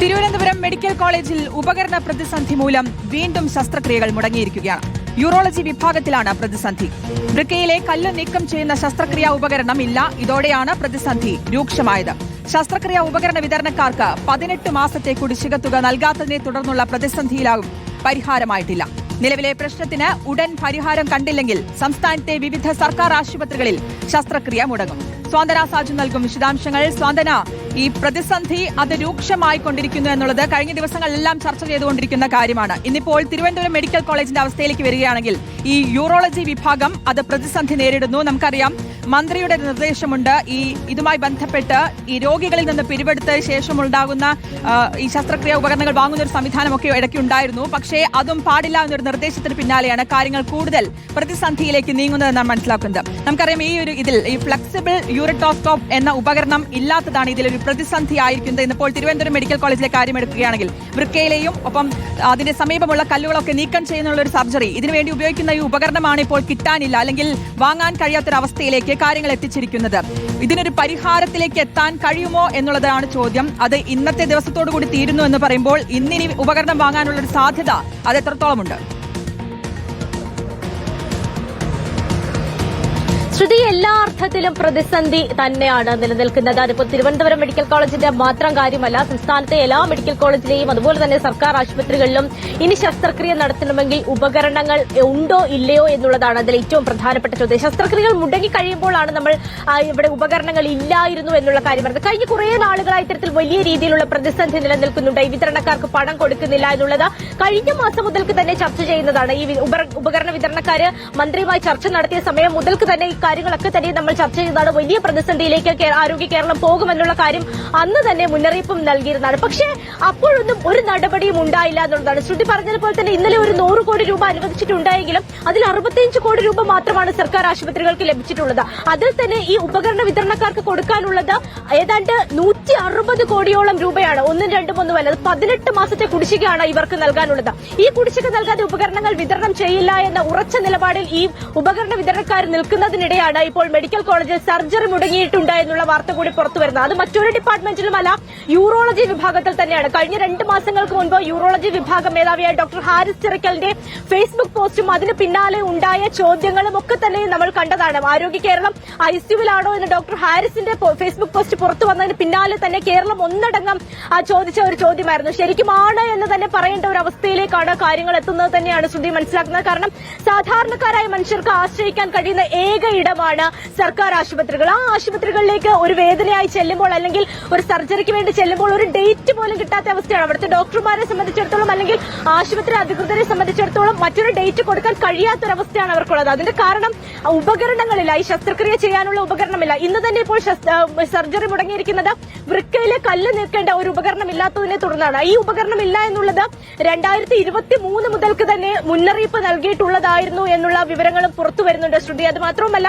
Thiruvananthapuram medical കോളേജിൽ ഉപകരണ പ്രതിസന്ധി മൂലം വീണ്ടും ശസ്ത്രക്രിയകൾ മുടങ്ങിയിരിക്കുകയാണ്. യൂറോളജി വിഭാഗത്തിലാണ് പ്രതിസന്ധി. വൃക്കയിലെ കല്ല് നീക്കം ചെയ്യുന്ന ശസ്ത്രക്രിയാ ഉപകരണം ഇല്ല. ഇതോടെയാണ് പ്രതിസന്ധി രൂക്ഷമായത്. ശസ്ത്രക്രിയാ ഉപകരണ വിതരണക്കാർക്ക് പതിനെട്ട് മാസത്തെ കുടിശ്ശിക തുക നൽകാത്തതിനെ തുടർന്നുള്ള പ്രതിസന്ധിയിലാകും പരിഹാരമായിട്ടില്ല. നിലവിലെ പ്രശ്നത്തിന് ഉടൻ പരിഹാരം കണ്ടില്ലെങ്കിൽ സംസ്ഥാനത്തെ വിവിധ സർക്കാർ ആശുപത്രികളിൽ ശസ്ത്രക്രിയ മുടങ്ങും. സ്വാന്തന സാജു നൽകും വിശദാംശങ്ങൾ. സ്വാന്തന ഈ പ്രതിസന്ധി അത് രൂക്ഷമായി കൊണ്ടിരിക്കുന്നു എന്നുള്ളത് കഴിഞ്ഞ ദിവസങ്ങളിലെല്ലാം ചർച്ച ചെയ്തുകൊണ്ടിരിക്കുന്ന കാര്യമാണ്. ഇന്നിപ്പോൾ തിരുവനന്തപുരം മെഡിക്കൽ കോളേജിന്റെ അവസ്ഥയിലേക്ക് വരികയാണെങ്കിൽ ഈ യൂറോളജി വിഭാഗം അത് പ്രതിസന്ധി നേരിടുന്നു. നമുക്കറിയാം മന്ത്രിയുടെ നിർദ്ദേശമുണ്ട് ഈ ഇതുമായി ബന്ധപ്പെട്ട് ഈ രോഗികളിൽ നിന്ന് പിരിവെടുത്ത ശേഷമുണ്ടാകുന്ന ഈ ശസ്ത്രക്രിയ ഉപകരണങ്ങൾ വാങ്ങുന്ന ഒരു സംവിധാനമൊക്കെ ഇടയ്ക്ക് ഉണ്ടായിരുന്നു. പക്ഷേ അതും പാടില്ല എന്നൊരു നിർദ്ദേശത്തിന് പിന്നാലെയാണ് കാര്യങ്ങൾ കൂടുതൽ പ്രതിസന്ധിയിലേക്ക് നീങ്ങുന്നതെന്നാണ് മനസ്സിലാക്കുന്നത്. നമുക്കറിയാം ഈ ഒരു ഇതിൽ ഈ ഫ്ലെക്സിബിൾ യൂറിറ്റോസ്കോപ്പ് എന്ന ഉപകരണം ഇല്ലാത്തതാണ് ഇതിലൊരു പ്രതിസന്ധി ആയിരിക്കുന്നത് ഇന്നിപ്പോൾ തിരുവനന്തപുരം മെഡിക്കൽ കോളേജിലെ കാര്യം എടുക്കുകയാണെങ്കിൽ വൃക്കയിലെയും ഒപ്പം അതിന്റെ സമീപമുള്ള കല്ലുകളൊക്കെ നീക്കം ചെയ്യുന്നുള്ള ഒരു സർജറി ഇതിനുവേണ്ടി ഉപയോഗിക്കുന്ന ഈ ഉപകരണമാണ് ഇപ്പോൾ കിട്ടാനില്ല അല്ലെങ്കിൽ വാങ്ങാൻ കഴിയാത്തൊരവസ്ഥയിലേക്ക് കാര്യങ്ങൾ എത്തിച്ചിരിക്കുന്നത്. ഇതിനൊരു പരിഹാരത്തിലേക്ക് എത്താൻ കഴിയുമോ എന്നുള്ളതാണ് ചോദ്യം. അത് ഇന്നത്തെ ദിവസത്തോടു കൂടി തീരുന്നു എന്ന് പറയുമ്പോൾ ഇന്നിനി ഉപകരണം വാങ്ങാനുള്ള ഒരു സാധ്യത അത് എത്രത്തോളമുണ്ട് ശ്രുതി എല്ലാ അർത്ഥത്തിലും പ്രതിസന്ധി തന്നെയാണ് നിലനിൽക്കുന്നത്. അതിപ്പോൾ തിരുവനന്തപുരം മെഡിക്കൽ കോളേജിന്റെ മാത്രം കാര്യമല്ല സംസ്ഥാനത്തെ എല്ലാ മെഡിക്കൽ കോളേജിലെയും അതുപോലെ തന്നെ സർക്കാർ ആശുപത്രികളിലും ഇനി ശസ്ത്രക്രിയ നടത്തണമെങ്കിൽ ഉപകരണങ്ങൾ ഉണ്ടോ ഇല്ലയോ എന്നുള്ളതാണ് അതിൽ ഏറ്റവും പ്രധാനപ്പെട്ട ചോദ്യം. ശസ്ത്രക്രിയകൾ മുടങ്ങി കഴിയുമ്പോഴാണ് നമ്മൾ ഇവിടെ ഉപകരണങ്ങൾ ഇല്ലായിരുന്നു എന്നുള്ള കാര്യം പറഞ്ഞത്. കഴിഞ്ഞ കുറേ നാളുകളായി ഇത്തരത്തിൽ വലിയ രീതിയിലുള്ള പ്രതിസന്ധി നിലനിൽക്കുന്നുണ്ട്. ഈ വിതരണക്കാർക്ക് പണം കൊടുക്കുന്നില്ല എന്നുള്ളത് കഴിഞ്ഞ മാസം മുതൽക്ക് തന്നെ ചർച്ച ചെയ്യുന്നതാണ്. ഈ ഉപകരണ വിതരണക്കാര് മന്ത്രിയുമായി ചർച്ച നടത്തിയ സമയം മുതൽക്ക് തന്നെ കാര്യങ്ങളൊക്കെ തന്നെ നമ്മൾ ചർച്ച ചെയ്തതാണ്. വലിയ പ്രതിസന്ധിയിലേക്ക് ആരോഗ്യ കേരളം പോകുമെന്നുള്ള കാര്യം അന്ന് തന്നെ മുന്നറിയിപ്പും നൽകിയിരുന്നതാണ്. പക്ഷേ അപ്പോഴൊന്നും ഒരു നടപടിയും ഉണ്ടായില്ല എന്നുള്ളതാണ്. ശ്രുതി പറഞ്ഞതുപോലെ തന്നെ ഇന്നലെ ഒരു നൂറ് കോടി രൂപ അനുവദിച്ചിട്ടുണ്ടായെങ്കിലും അതിൽ അറുപത്തിയഞ്ച് കോടി രൂപ മാത്രമാണ് സർക്കാർ ആശുപത്രികൾക്ക് ലഭിച്ചിട്ടുള്ളത്. അതിൽ തന്നെ ഈ ഉപകരണ വിതരണക്കാർക്ക് കൊടുക്കാനുള്ളത് ഏതാണ്ട് നൂറ്റി അറുപത് കോടിയോളം രൂപയാണ്. ഒന്നും രണ്ടും ഒന്നും അല്ല പതിനെട്ട് മാസത്തെ കുടിശ്ശികയാണ് ഇവർക്ക് നൽകാനുള്ളത്. ഈ കുടിശ്ശിക നൽകാതെ ഉപകരണങ്ങൾ വിതരണം ചെയ്യില്ല എന്ന ഉറച്ച നിലപാടിൽ ഈ ഉപകരണ വിതരണക്കാർ നിൽക്കുന്നതിനിടെയാണ് ഇപ്പോൾ മെഡിക്കൽ കോളേജിൽ സർജറി മുടങ്ങിയിട്ടുണ്ട് എന്നുള്ള വാർത്ത കൂടി പുറത്തു വരുന്നത്. അത് മറ്റൊരു ഡിപ്പാർട്ട്മെന്റിലുമല്ല യൂറോളജി വിഭാഗത്തിൽ തന്നെയാണ്. കഴിഞ്ഞ രണ്ട് മാസങ്ങൾക്ക് മുൻപ് യൂറോളജി വിഭാഗ മേധാവിയായ ഡോക്ടർ ഹാരിസ് ചിറക്കലിന്റെ ഫേസ്ബുക്ക് പോസ്റ്റും അതിന് പിന്നാലെ ഉണ്ടായ ചോദ്യങ്ങളും ഒക്കെ തന്നെ നമ്മൾ കണ്ടതാണ്. ആരോഗ്യ കേരളം ഐസിയുവിലാണോ എന്ന് ഡോക്ടർ ഹാരിസിന്റെ ഫേസ്ബുക്ക് പോസ്റ്റ് പുറത്തു വന്നതിന് പിന്നാലെ തന്നെ കേരളം ഒന്നടങ്കം ചോദിച്ച ഒരു ചോദ്യമായിരുന്നു. ശരിക്കുമാണ് എന്ന് തന്നെ പറയേണ്ട ഒരു അവസ്ഥയിലേക്കാണ് കാര്യങ്ങൾ എത്തുന്നത് തന്നെയാണ് ശ്രുതി മനസ്സിലാക്കുന്നത്. കാരണം സാധാരണക്കാരായ മനുഷ്യർക്ക് ആശ്രയിക്കാൻ കഴിയുന്ന ഏക ഇടമാണ് സർക്കാർ ആശുപത്രികൾ. ആ ആശുപത്രികളിലേക്ക് ഒരു വേദനയായി ചെല്ലുമ്പോൾ അല്ലെങ്കിൽ ഒരു സർജറിക്ക് വേണ്ടി ചെല്ലുമ്പോൾ ഒരു ഡേറ്റ് പോലും കിട്ടാത്ത അവസ്ഥയാണ്. അവിടുത്തെ ഡോക്ടർമാരെ സംബന്ധിച്ചിടത്തോളം അല്ലെങ്കിൽ ആശുപത്രി അധികൃതരെ സംബന്ധിച്ചിടത്തോളം മറ്റൊരു ഡേറ്റ് കൊടുക്കാൻ കഴിയാത്തൊരവസ്ഥയാണ് അവർക്കുള്ളത്. അതിന്റെ കാരണം ഉപകരണങ്ങളില്ല. ഈ ശസ്ത്രക്രിയ ചെയ്യാനുള്ള ഉപകരണമില്ല. ഇന്ന് തന്നെ ഇപ്പോൾ സർജറി മുടങ്ങിയിരിക്കുന്നത് വൃക്കയിലെ കല്ല് നീക്കേണ്ട ഒരു ഉപകരണം ഇല്ലാത്തതിനെ തുടർന്നാണ്. ഈ ഉപകരണം ഇല്ല എന്നുള്ളത് രണ്ടായിരത്തി ഇരുപത്തി മൂന്ന് മുതൽക്ക് തന്നെ മുന്നറിയിപ്പ് നൽകിയിട്ടുള്ളതായിരുന്നു എന്നുള്ള വിവരങ്ങളും പുറത്തു വരുന്നുണ്ട്. ശ്രുതി അത് മാത്രവുമല്ല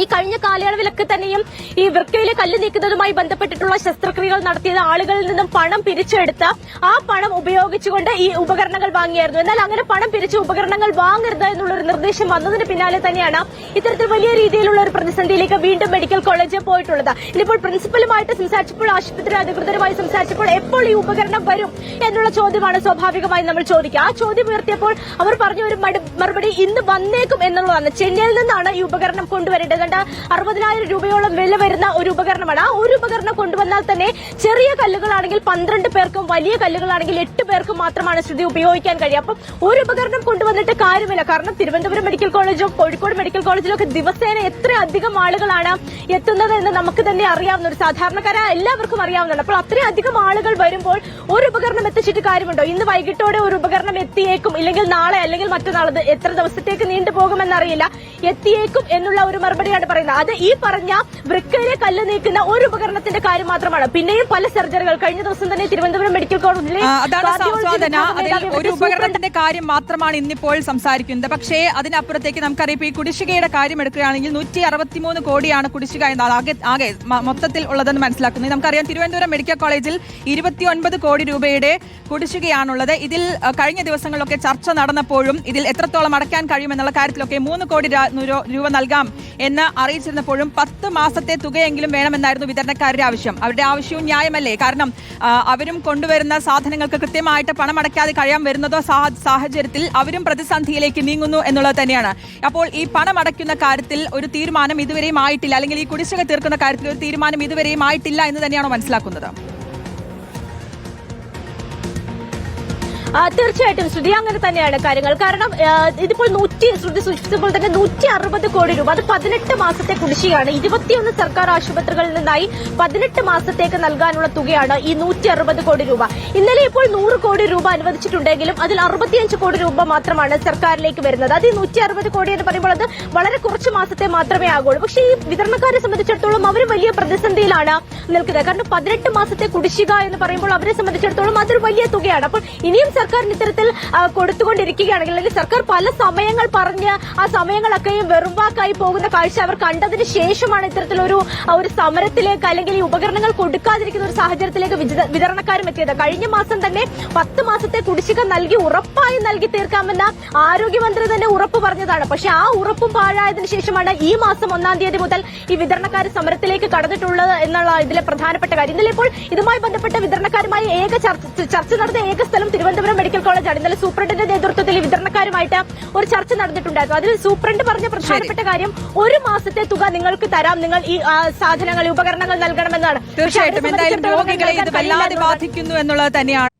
ഈ കഴിഞ്ഞ കാലയളവിലൊക്കെ തന്നെയും ഈ വൃക്കയിലെ കല്ല് നീക്കുന്നതുമായി ബന്ധപ്പെട്ടിട്ടുള്ള ശസ്ത്രക്രിയകൾ നടത്തിയത് ആളുകളിൽ നിന്നും പണം പിരിച്ചെടുത്ത ആ പണം ഉപയോഗിച്ചുകൊണ്ട് ഈ ഉപകരണങ്ങൾ വാങ്ങിയായിരുന്നു. എന്നാൽ അങ്ങനെ പണം പിരിച്ച് ഉപകരണങ്ങൾ വാങ്ങരുത് എന്നുള്ള ഒരു നിർദ്ദേശം വന്നതിന് പിന്നാലെ തന്നെയാണ് ഇത്തരത്തിൽ വലിയ രീതിയിലുള്ള ഒരു പ്രതിസന്ധിയിലേക്ക് വീണ്ടും മെഡിക്കൽ കോളേജ് പോയിട്ടുള്ളത്. ഇനിയിപ്പോൾ പ്രിൻസിപ്പലുമായിട്ട് സംസാരിച്ചപ്പോൾ ആശുപത്രി അധികൃതരുമായി സംസാരിച്ചപ്പോൾ എപ്പോൾ ഈ ഉപകരണം വരും എന്നുള്ള ചോദ്യമാണ് സ്വാഭാവികമായി നമ്മൾ ചോദിക്കുക. ആ ചോദ്യം ഉയർത്തിയപ്പോൾ അവർ പറഞ്ഞ ഒരു മറുപടി ഇന്ന് വന്നേക്കും എന്നുള്ളതാണ്. ചെന്നൈയിൽ നിന്നാണ് ഈ ഉപകരണം കൊണ്ടുവരേണ്ടത്. കണ്ട അറുപതിനായിരം രൂപയോളം വില വരുന്ന ഒരു ഉപകരണമാണ്. ഒരു ഉപകരണം കൊണ്ടുവന്നാൽ തന്നെ ചെറിയ കല്ലുകളാണെങ്കിൽ പന്ത്രണ്ട് പേർക്കും വലിയ കല്ലുകളാണെങ്കിൽ എട്ട് പേർക്കും മാത്രമാണ് ശ്രുതി ഉപയോഗിക്കാൻ കഴിയുക. അപ്പം ഒരു ഉപകരണം കൊണ്ടുവന്നിട്ട് കാര്യമില്ല. കാരണം തിരുവനന്തപുരം മെഡിക്കൽ കോളേജും കോഴിക്കോട് മെഡിക്കൽ കോളേജിലും ഒക്കെ ദിവസേന എത്ര അധികം ആളുകളാണ് എത്തുന്നത് എന്ന് നമുക്ക് തന്നെ അറിയാവുന്ന ഒരു സാധാരണക്കാരായ എല്ലാവർക്കും അറിയാവുന്നതാണ്. അപ്പോൾ അധികം ആളുകൾ വരുമ്പോൾ ഒരു ഉപകരണം എത്തിച്ചിട്ട് കാര്യമുണ്ടോ? ഇന്ന് വൈകിട്ടോടെ ഒരു ഉപകരണം എത്തിയേക്കും? ഇല്ലെങ്കിൽ നാളെ അല്ലെങ്കിൽ മറ്റന്നാളത് എത്ര ദിവസത്തേക്ക് നീണ്ടുപോകുമെന്നറിയില്ല. എത്തിയേക്കും എന്നുള്ള ഒരു മറുപടിയാണ് പറയുന്നത്. അത് ഈ പറഞ്ഞ വൃക്കയിലെ കല്ല് നീക്കുന്ന ഒരു ഉപകരണത്തിന്റെ കാര്യം മാത്രമാണ്. പിന്നെയും പല സർജറികൾ. കഴിഞ്ഞ ദിവസം തന്നെ തിരുവനന്തപുരം മെഡിക്കൽ കോളേജിലെ ഒരു ഉപകരണത്തിന്റെ കാര്യം മാത്രമാണ് ഇന്നിപ്പോൾ സംസാരിക്കുന്നത്. പക്ഷേ അതിനപ്പുറത്തേക്ക് നമുക്കറിയാം ഈ കുടിശ്ശികയുടെ കാര്യം എടുക്കുകയാണെങ്കിൽ നൂറ്റി അറുപത്തിമൂന്ന് കോടിയാണ് കുടിശ്ശിക എന്നാണ് ആകെ ആകെ മൊത്തത്തിൽ ഉള്ളതെന്ന് മനസ്സിലാക്കുന്നത്. നമുക്കറിയാം തിരുവനന്തപുരം മെഡിക്കൽ കോളേജിൽ ഇരുപത്തിയൊൻപത് കോടി രൂപയുടെ കുടിശ്ശികയാണുള്ളത്. ഇതിൽ കഴിഞ്ഞ ദിവസങ്ങളിലൊക്കെ ചർച്ച നടന്നപ്പോഴും ഇതിൽ എത്രത്തോളം അടയ്ക്കാൻ കഴിയുമെന്നുള്ള കാര്യത്തിലൊക്കെ മൂന്ന് കോടി രൂപ നൽകാം എന്ന് അറിയിച്ചിരുന്നപ്പോഴും പത്ത് മാസത്തെ തുകയെങ്കിലും വേണമെന്നായിരുന്നു വിതരണക്കാരുടെ ആവശ്യം. അവരുടെ ആവശ്യവും ന്യായമല്ലേ? കാരണം അവരും കൊണ്ടുവരുന്ന സാധനങ്ങൾക്ക് കൃത്യമായിട്ട് പണം അടയ്ക്കാതെ കഴിയാൻ വരുന്നതോ സാഹചര്യത്തിൽ അവരും പ്രതിസന്ധിയിലേക്ക് നീങ്ങുന്നു എന്നുള്ളത് തന്നെയാണ്. അപ്പോൾ ഈ പണം അടയ്ക്കുന്ന കാര്യത്തിൽ ഒരു തീരുമാനം ഇതുവരെയും ആയിട്ടില്ല. അല്ലെങ്കിൽ ഈ കുടിശ്ശിക തീർക്കുന്ന കാര്യത്തിൽ ഒരു തീരുമാനം ഇതുവരെയും ആയിട്ടില്ല എന്ന് തന്നെയാണോ മനസ്സിലാക്കുന്നത്? തീർച്ചയായിട്ടും ശ്രുതി അങ്ങനെ തന്നെയാണ് കാര്യങ്ങൾ. കാരണം ഇതിപ്പോൾ നൂറ്റി ശ്രുതി സൂചിപ്പിച്ചപ്പോൾ തന്നെ നൂറ്റി അറുപത് കോടി രൂപ അത് പതിനെട്ട് മാസത്തെ കുടിശ്ശികയാണ്. ഇരുപത്തിയൊന്ന് സർക്കാർ ആശുപത്രികളിൽ നിന്നായി പതിനെട്ട് മാസത്തേക്ക് നൽകാനുള്ള തുകയാണ് ഈ നൂറ്റി അറുപത് കോടി രൂപ. ഇന്നലെ ഇപ്പോൾ നൂറ് കോടി രൂപ അനുവദിച്ചിട്ടുണ്ടെങ്കിലും അതിൽ അറുപത്തിയഞ്ച് കോടി രൂപ മാത്രമാണ് സർക്കാരിലേക്ക് വരുന്നത്. അത് ഈ നൂറ്റി അറുപത് കോടി എന്ന് പറയുമ്പോൾ അത് വളരെ കുറച്ച് മാസത്തെ മാത്രമേ ആകുള്ളൂ. പക്ഷേ ഈ വിതരണക്കാരെ സംബന്ധിച്ചിടത്തോളം അവർ വലിയ പ്രതിസന്ധിയിലാണ് നിൽക്കുന്നത്. കാരണം പതിനെട്ട് മാസത്തെ കുടിശ്ശിക എന്ന് പറയുമ്പോൾ അവരെ സംബന്ധിച്ചിടത്തോളം അതൊരു വലിയ തുകയാണ്. അപ്പോൾ ഇനിയും സർക്കാരിന് ഇത്തരത്തിൽ കൊടുത്തുകൊണ്ടിരിക്കുകയാണെങ്കിൽ അല്ലെങ്കിൽ സർക്കാർ പല സമയങ്ങൾ പറഞ്ഞ് ആ സമയങ്ങളൊക്കെയും വെറുവാക്കായി പോകുന്ന കാഴ്ച അവർ കണ്ടതിന് ശേഷമാണ് ഇത്തരത്തിലൊരു ഒരു സമരത്തിലേക്ക് അല്ലെങ്കിൽ ഈ ഉപകരണങ്ങൾ കൊടുക്കാതിരിക്കുന്ന ഒരു സാഹചര്യത്തിലേക്ക് വിതരണക്കാരും എത്തിയത്. കഴിഞ്ഞ മാസം തന്നെ പത്ത് മാസത്തെ കുടിശ്ശിക നൽകി ഉറപ്പായി നൽകി തീർക്കാമെന്ന ആരോഗ്യമന്ത്രി തന്നെ ഉറപ്പ് പറഞ്ഞതാണ്. പക്ഷെ ആ ഉറപ്പും പാഴായതിനു ശേഷമാണ് ഈ മാസം ഒന്നാം തീയതി മുതൽ ഈ വിതരണക്കാർ സമരത്തിലേക്ക് കടന്നിട്ടുള്ളത് എന്നുള്ള ഇതിലെ പ്രധാനപ്പെട്ട കാര്യം. ഇന്നലെ ഇപ്പോൾ ഇതുമായി ബന്ധപ്പെട്ട വിതരണക്കാരുമായി ഏക ചർച്ച ചർച്ച നടന്ന ഏക സ്ഥലം തിരുവനന്തപുരം മെഡിക്കൽ കോളേജാണ് ഇന്നലെ സൂപ്രണ്ടിന്റെ നേതൃത്വത്തിൽ വിതരണക്കാരുമായിട്ട് ഒരു ചർച്ച നടന്നിട്ടുണ്ടായിരുന്നു. അതിൽ സൂപ്രണ്ട് പറഞ്ഞ പ്രധാനപ്പെട്ട കാര്യം ഒരു മാസത്തെ തുക നിങ്ങൾക്ക് തരാം. നിങ്ങൾ ഈ സാധനങ്ങൾ ഉപകരണങ്ങൾ നൽകണമെന്നാണ്. തീർച്ചയായിട്ടും. എന്തായാലും രോഗികളെ ഇത് വല്ലാതെ ബാധിക്കുന്നു എന്നുള്ളത് തന്നെയാണ്.